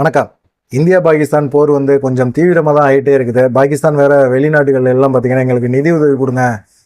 வணக்கம். இந்தியா பாகிஸ்தான் போர் வந்து கொஞ்சம் தீவிரமாக தான் ஆகிட்டே இருக்குது. பாகிஸ்தான் வேற வெளிநாடுகள் எல்லாம் பார்த்தீங்கன்னா எங்களுக்கு நிதி உதவி கொடுங்க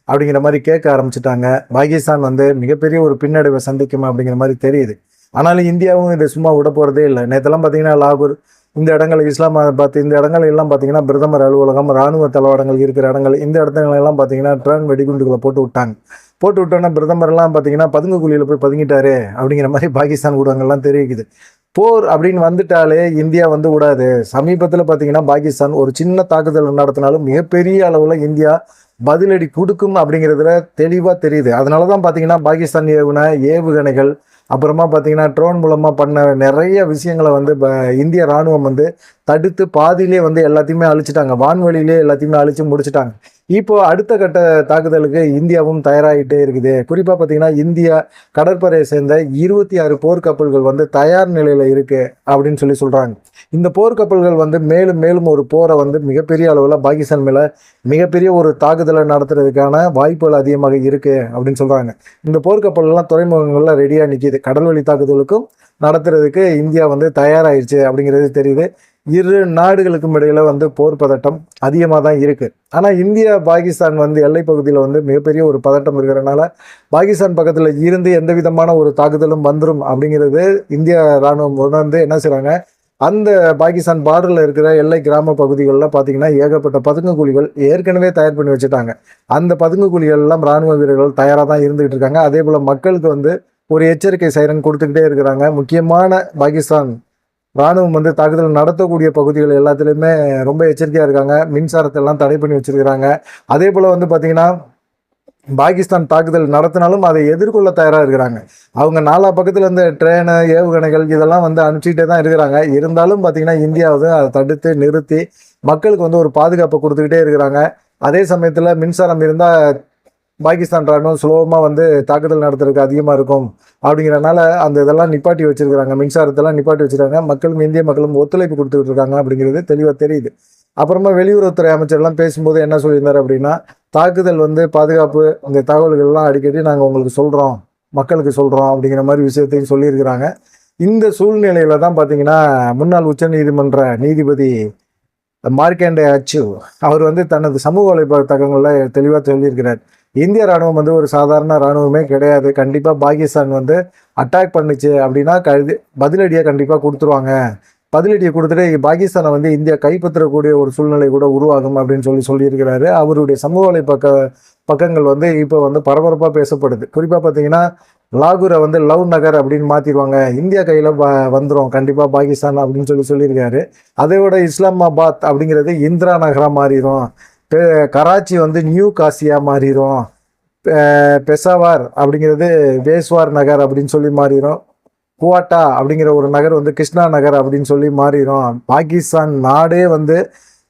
அப்படிங்கிற மாதிரி கேட்க ஆரம்பிச்சிட்டாங்க. பாகிஸ்தான் வந்து மிகப்பெரிய ஒரு பின்னடைவை சந்திக்கும் அப்படிங்கிற மாதிரி தெரியுது. ஆனாலும் இந்தியாவும் இதை சும்மா விட போகிறதே இல்லை. நேற்றெல்லாம் பார்த்தீங்கன்னா லாகூர் இந்த இடங்கள் இஸ்லாமாபாத் இந்த இடங்கள் எல்லாம் பார்த்தீங்கன்னா பிரதமர் அலுவலகம் ராணுவ தளவாடங்கள் இருக்கிற இடங்கள் இந்த இடத்துல எல்லாம் பார்த்தீங்கன்னா ட்ரான் வெடிகுண்டுகளை போட்டு விட்டாங்க. போட்டு விட்டோன்னா பிரதமர்லாம் பார்த்தீங்கன்னா பதுங்கு குழியில் போய் பதுங்கிட்டாரு அப்படிங்கிற மாதிரி பாகிஸ்தான் ஊடகங்கள்லாம் தெரிவிக்குது. போர் அப்படின்னு வந்துட்டாலே இந்தியா வந்து விடாது. சமீபத்தில் பார்த்தீங்கன்னா பாகிஸ்தான் ஒரு சின்ன தாக்குதல் நடத்தினாலும் மிகப்பெரிய அளவில் இந்தியா பதிலடி கொடுக்கும் அப்படிங்கிறதுல தெளிவாக தெரியுது. அதனால தான் பார்த்தீங்கன்னா பாகிஸ்தான் ஏவுன ஏவுகணைகள் அப்புறமா பார்த்தீங்கன்னா ட்ரோன் மூலமாக பண்ண நிறைய விஷயங்களை வந்து ப- இந்திய ராணுவம் வந்து தடுத்து பாதியிலே வந்து எல்லாத்தையுமே அழிச்சிட்டாங்க. வான்வெளியிலே எல்லாத்தையுமே அழிச்சு முடிச்சிட்டாங்க. இப்போ அடுத்த கட்ட தாக்குதலுக்கு இந்தியாவும் தயாராகிட்டே இருக்குது. குறிப்பாக பார்த்தீங்கன்னா இந்தியா கடற்படையை சேர்ந்த இருபத்தி ஆறு போர்க்கப்பல்கள் வந்து தயார் நிலையில் இருக்குது அப்படின்னு சொல்லி சொல்கிறாங்க இந்த போர்க்கப்பல்கள் வந்து மேலும் மேலும் ஒரு போரை வந்து மிகப்பெரிய அளவில் பாகிஸ்தான் மேலே மிகப்பெரிய ஒரு தாக்குதலை நடத்துறதுக்கான வாய்ப்புகள் அதிகமாக இருக்குது அப்படின்னு சொல்கிறாங்க இந்த போர்க்கப்பல்லாம் துறைமுகங்களில் ரெடியாக நிற்கிது கடல்வழி தாக்குதலுக்கும் நடத்துறதுக்கு இந்தியா வந்து தயாராகிடுச்சு அப்படிங்கிறது தெரியுது. இரு நாடுகளுக்கும் இடையில் வந்து போர் பதட்டம் அதிகமாக தான் இருக்குது ஆனால் இந்தியா பாகிஸ்தான் வந்து எல்லை பகுதியில் வந்து மிகப்பெரிய ஒரு பதட்டம் இருக்கிறனால பாகிஸ்தான் பக்கத்தில் இருந்து எந்த விதமான ஒரு தாக்குதலும் வந்துடும் அப்படிங்கிறது இந்தியா ராணுவம் உணர்ந்து என்ன செய்கிறாங்க அந்த பாகிஸ்தான் பார்டரில் இருக்கிற எல்லை கிராம பகுதிகளில் பார்த்தீங்கன்னா ஏகப்பட்ட பதுங்கு குழிகள் ஏற்கனவே தயார் பண்ணி வச்சுட்டாங்க. அந்த பதுங்கு குழிகள்லாம் இராணுவ ராணுவ வீரர்கள் தயாராக தான் இருந்துகிட்டு இருக்காங்க. அதே போல் மக்களுக்கு வந்து ஒரு எச்சரிக்கை சைரன் கொடுத்துக்கிட்டே இருக்கிறாங்க. முக்கியமான பாகிஸ்தான் ராணுவம் வந்து தாக்குதல் நடத்தக்கூடிய பகுதிகள் எல்லாத்துலேயுமே ரொம்ப எச்சரிக்கையாக இருக்காங்க. மின்சாரத்தை எல்லாம் தடை பண்ணி வச்சுருக்கிறாங்க. அதே போல் வந்து பார்த்திங்கன்னா பாகிஸ்தான் தாக்குதல் நடத்தினாலும் அதை எதிர்கொள்ள தயாராக இருக்கிறாங்க. அவங்க நாலா பக்கத்தில் இருந்த ட்ரெயின் ஏவுகணைகள் இதெல்லாம் வந்து அனுப்பிச்சிக்கிட்டே தான் இருக்கிறாங்க. இருந்தாலும் பார்த்தீங்கன்னா இந்தியாவது அதை தடுத்து நிறுத்தி மக்களுக்கு வந்து ஒரு பாதுகாப்பை கொடுத்துக்கிட்டே இருக்கிறாங்க. அதே சமயத்தில் மின்சாரம் இருந்தால் பாகிஸ்தான் ராணுவம் சுலபமாக வந்து தாக்குதல் நடத்துறதுக்கு அதிகமாக இருக்கும் அப்படிங்கிறனால அந்த இதெல்லாம் நிப்பாட்டி வச்சிருக்கிறாங்க. மின்சாரத்தெல்லாம் நிப்பாட்டி வச்சிருக்காங்க. மக்களும் இந்திய மக்களும் ஒத்துழைப்பு கொடுத்துக்கிட்டு இருக்காங்க அப்படிங்கிறது தெளிவாக தெரியுது. அப்புறமா வெளியுறவுத்துறை அமைச்சர்லாம் பேசும்போது என்ன சொல்லியிருந்தார் அப்படின்னா தாக்குதல் வந்து பாதுகாப்பு இந்த தகவல்கள்லாம் அடிக்கடி நாங்கள் உங்களுக்கு சொல்கிறோம் மக்களுக்கு சொல்கிறோம் அப்படிங்கிற மாதிரி விஷயத்தையும் சொல்லியிருக்கிறாங்க. இந்த சூழ்நிலையில் தான் பார்த்தீங்கன்னா முன்னாள் உச்சநீதிமன்ற நீதிபதி மார்க்கேண்டே அச்சு அவர் வந்து தனது சமூக வலைப்பழக்கங்களில் தெளிவாக சொல்லியிருக்கிறார். இந்திய ராணுவம் வந்து ஒரு சாதாரண ராணுவமே கிடையாது. கண்டிப்பாக பாகிஸ்தான் வந்து அட்டாக் பண்ணுச்சு அப்படின்னா கழுதி பதிலடியை கண்டிப்பாக கொடுத்துருவாங்க. பதிலடியை கொடுத்துட்டு பாகிஸ்தானை வந்து இந்தியா கைப்பற்றக்கூடிய ஒரு சூழ்நிலை கூட உருவாகும் அப்படின்னு சொல்லி சொல்லியிருக்கிறாரு. அவருடைய சமூக வலை பக்க பக்கங்கள் வந்து இப்போ வந்து பரபரப்பாக பேசப்படுது. குறிப்பாக பார்த்தீங்கன்னா லாகூரை வந்து லவ் நகர் அப்படின்னு மாற்றிடுவாங்க இந்தியா கையில் வந்துடும் கண்டிப்பாக பாகிஸ்தான் அப்படின்னு சொல்லி சொல்லியிருக்காரு. அதை விட இஸ்லாமாபாத் அப்படிங்கிறது இந்திரா நகராக மாறிடும் பெ- கராச்சி வந்து நியூ காசியாக மாறிடும் பெசாவார் அப்படிங்கிறது வேஸ்வார் நகர் அப்படின்னு சொல்லி மாறிடும் குவாட்டா அப்படிங்கிற ஒரு நகர் வந்து கிருஷ்ணா நகர் அப்படின்னு சொல்லி மாறிடும் பாகிஸ்தான் நாடே வந்து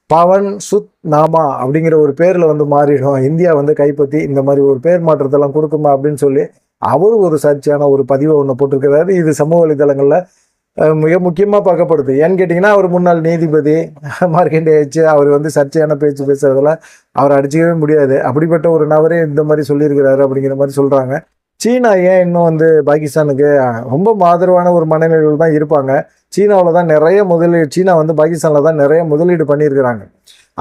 பவன் சுத் நாமா அப்படிங்கிற ஒரு பேரில் வந்து மாறிடும். இந்தியா வந்து கைப்பற்றி இந்த மாதிரி ஒரு பேர் மாற்றத்தெல்லாம் கொடுக்குமா அப்படின்னு சொல்லி அவர் ஒரு சர்ச்சையான ஒரு பதிவை ஒன்று போட்டிருக்கிறாரு. இது சமூக வலைதளங்களில் மிக முக்கியமாக பார்க்கப்படுது. ஏன்னு கேட்டிங்கன்னா அவர் முன்னாள் நீதிபதி மார்க்கெண்டேச்சு அவர் வந்து சர்ச்சையான பேச்சு பேசுறதுல அவர் அடிச்சிக்கவே முடியாது. அப்படிப்பட்ட ஒரு நபரே இந்த மாதிரி சொல்லியிருக்கிறாரு அப்படிங்கிற மாதிரி சொல்கிறாங்க சீனா ஏன் இன்னும் வந்து பாகிஸ்தானுக்கு ரொம்ப மாதிரவான ஒரு மனநிலையில் தான் இருப்பாங்க. சீனாவில் தான் நிறைய முதலீடு சீனா வந்து பாகிஸ்தானில் தான் நிறைய முதலீடு பண்ணியிருக்கிறாங்க.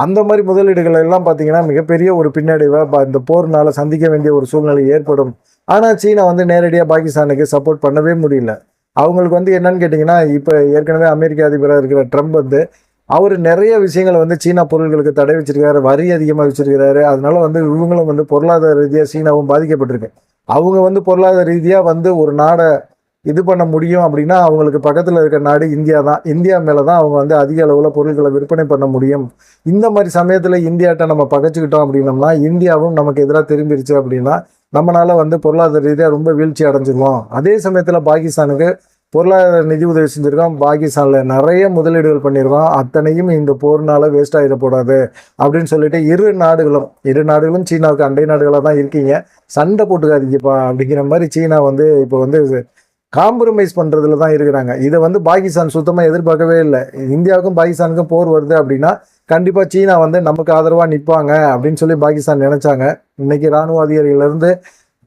அந்த மாதிரி முதலீடுகள் எல்லாம் பார்த்தீங்கன்னா மிகப்பெரிய ஒரு பின்னடைவை ப- இந்த போர்னால் சந்திக்க வேண்டிய ஒரு சூழ்நிலை ஏற்படும். ஆனால் சீனா வந்து நேரடியாக பாகிஸ்தானுக்கு சப்போர்ட் பண்ணவே முடியல. அவங்களுக்கு வந்து என்னன்னு கேட்டிங்கன்னா இப்போ ஏற்கனவே அமெரிக்க அதிபராக இருக்கிற ட்ரம்ப் வந்து அவர் நிறைய விஷயங்களை வந்து சீனா பொருள்களுக்கு தடை வச்சிருக்காரு வரி அதிகமாக வச்சிருக்கிறாரு. அதனால வந்து இவங்களும் வந்து பொருளாதார ரீதியாக சீனாவும் பாதிக்கப்பட்டிருக்கு. அவங்க வந்து பொருளாதார ரீதியாக வந்து ஒரு நாடை இது பண்ண முடியும் அப்படின்னா அவங்களுக்கு பக்கத்தில் இருக்க நாடு இந்தியா தான். இந்தியா மேலே தான் அவங்க வந்து அதிக அளவில் பொருட்களை விற்பனை பண்ண முடியும். இந்த மாதிரி சமயத்தில் இந்தியாட்ட நம்ம பகைச்சிக்கிட்டோம் அப்படின்னம்னா இந்தியாவும் நமக்கு எதிராக திரும்பிடுச்சு அப்படின்னா நம்மளால் வந்து பொருளாதார ரீதியாக ரொம்ப வீழ்ச்சி அடைஞ்சிருவோம். அதே சமயத்தில் பாகிஸ்தானுக்கு பொருளாதார நிதி உதவி செஞ்சுருக்கோம். பாகிஸ்தானில் நிறைய முதலீடுகள் பண்ணியிருக்கோம் அத்தனையும் இந்த போர்னால வேஸ்ட் ஆகிடக்கூடாது அப்படின்னு சொல்லிட்டு இரு நாடுகளும் இரு நாடுகளும் சீனாவுக்கு அண்டை நாடுகளாக தான் இருக்கீங்க. சண்டை போட்டுக்காதீங்கப்பா அப்படிங்கிற மாதிரி சீனா வந்து இப்போ வந்து காம்ப்ரமைஸ் பண்ணுறதுல தான் இருக்கிறாங்க. இதை வந்து பாகிஸ்தான் சுத்தமாக எதிர்பார்க்கவே இல்லை. இந்தியாவுக்கும் பாகிஸ்தானுக்கும் போர் வருது அப்படின்னா கண்டிப்பாக சீனா வந்து நமக்கு ஆதரவாக நிற்பாங்க அப்படின்னு சொல்லி பாகிஸ்தான் நினச்சாங்க. இன்னைக்கு ராணுவ அதிகாரிகளிலிருந்து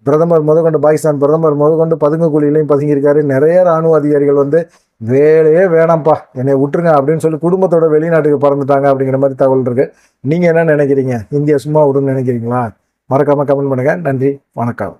பிரதமர் முதற்கொண்டு பாகிஸ்தான் பிரதமர் முதற்கொண்டு பதுங்கு குழியிலையும் பதுங்கியிருக்காரு. நிறைய ராணுவ அதிகாரிகள் வந்து வேலையே வேணாம்ப்பா என்னை விட்டுருங்க அப்படின்னு சொல்லி குடும்பத்தோட வெளிநாட்டுக்கு பறந்துட்டாங்க அப்படிங்கிற மாதிரி தகவல் இருக்குது நீங்கள் என்ன நினைக்கிறீங்க? இந்தியா சும்மா விடுன்னு நினைக்கிறீங்களா? மறக்காமல் கமெண்ட் பண்ணுங்கள் நன்றி வணக்கம்.